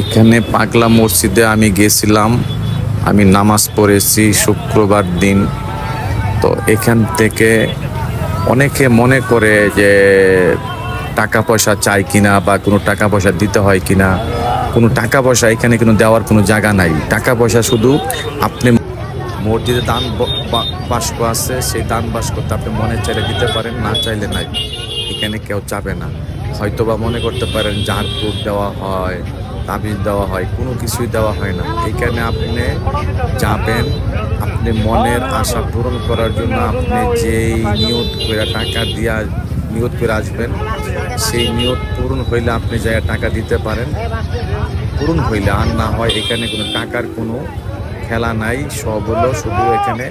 এখানে পাগলা মসজিদে আমি গেছিলাম। আমি নামাজ পড়েছি শুক্রবার দিন। তো এখান থেকে অনেকে মনে করে যে টাকা পয়সা চাই কিনা বা কোনো টাকা পয়সা দিতে হয় কিনা। কোনো টাকা পয়সা এখানে কোনো দেওয়ার কোনো জায়গা নাই। টাকা পয়সা শুধু আপনি মসজিদে দান বাস্ক আছে, সেই দান বাস্কতে আপনি মনে চাইলে দিতে পারেন, না চাইলে নাই। এখানে কেউ চাবে না। হয়তো বা মনে করতে পারেন ঝাড়ফুট দেওয়া হয় তাবিজ দেওয়া হয়, কোনো কিছুই দেওয়া হয় না। এখানে আপনি যাবেন, আপনি মনের আশা পূরণ করার জন্য আপনি যেই নিয়ত করে টাকা দিয়া নিয়ত করে আসবেন, সেই নিয়ত পূরণ হইলে আপনি যাই টাকা দিতে পারেন। পূরণ হইলে আর না হয় এখানে কোনো টাকার কোনো খেলা নাই, সব হলো শুধু এখানে।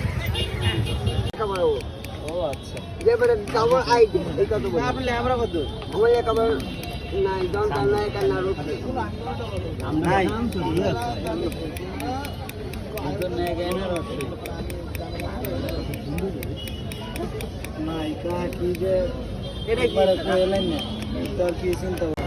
নাই দন্তা নাই কান্না রুটি নাই নাই কি যে তোর কি চিন্তা